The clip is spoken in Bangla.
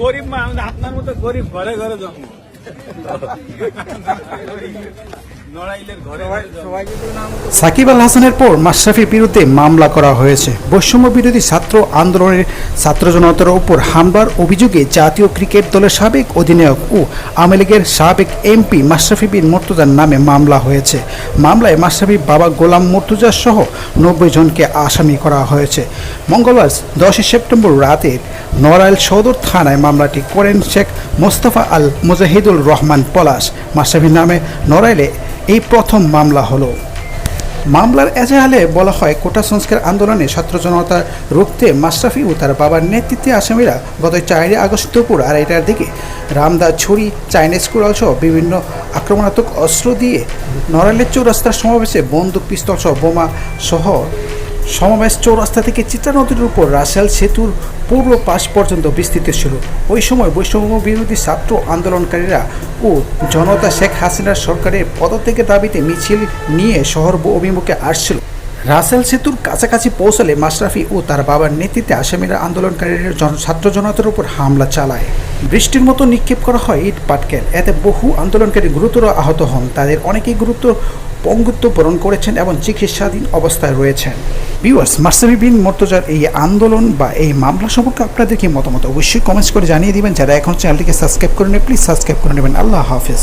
গরিব মা আপনার মতো গরিব ঘরে ঘরে জন্ম। সাকিব আল হাসানের পর মাশরাফির বিরুদ্ধে মামলা করা হয়েছে। বৈষম্য বিরোধী ছাত্র আন্দোলনের ছাত্র জনতার উপর হামলার অভিযোগে জাতীয় ক্রিকেট দলের সাবেক অধিনায়ক ও আওয়ামী লীগের সাবেক এমপি মাশরাফি বিন মুর্তজার নামে মামলা হয়েছে। মামলায় মাশরাফির বাবা গোলাম মুর্তজা সহ নব্বই জনকে আসামি করা হয়েছে। মঙ্গলবার দশই সেপ্টেম্বর রাতে নড়াইল সদর থানায় মামলাটি করেন শেখ মোস্তফা আল মুজাহিদুল রহমান পলাশ। মাশরাফির নামে নড়াইলে এই প্রথম মামলা হলো। মামলার এজাহালে বলা হয়, কোটা সংস্কার আন্দোলনে ছাত্র জনতা রুখতে মাশরাফি ও তার বাবার নেতৃত্বে আসামিরা গত চারই আগস্ট দুপুর আড়াইটার দিকে রামদা ছুরি, চাইনিজ কুড়াল সহ বিভিন্ন আক্রমণাত্মক অস্ত্র দিয়ে নড়াইলের চৌরাস্তার সমাবেশে বন্দুক, পিস্তল সহ বোমা সহ সমাবেশ চৌরাস্তা থেকে চিত্রা নদীর উপর রাসেল সেতুর পূর্ব পাশ পর্যন্ত বিস্তৃত ছিল। ওই সময় বৈষম্য বিরোধী ছাত্র আন্দোলনকারীরা ও জনতা শেখ হাসিনার সরকারের পদত্যাগের দাবিতে মিছিল নিয়ে শহর অভিমুখে আসছিল। রাসেল সেতুর কাছাকাছি পৌঁছালে মাশরাফি ও তার বাবার নেতৃত্বে আসামিরা আন্দোলনকারীরা জন- ছাত্র জনতার উপর হামলা চালায়। বৃষ্টির মতো নিক্ষেপ করা হয় ইট পাটকেল এতে বহু আন্দোলনকারী গুরুতর আহত হন। তাদের অনেকেই গুরুতর পঙ্গুত্ব বরণ করেছেন এবং চিকিৎসাধীন অবস্থায় রয়েছেন। ভিউয়ার্স মার্সাবি বিন মর্তজার এই আন্দোলন বা এই মামলা সম্পর্কে আপনাদের কি মতামত? অবশ্যই কমেন্টস করে জানিয়ে দিবেন। যারা এখন চ্যানেলটিকে সাবস্ক্রাইব করে নেবেন প্লিজ সাবস্ক্রাইব করে নেবেন। আল্লাহ হাফেজ।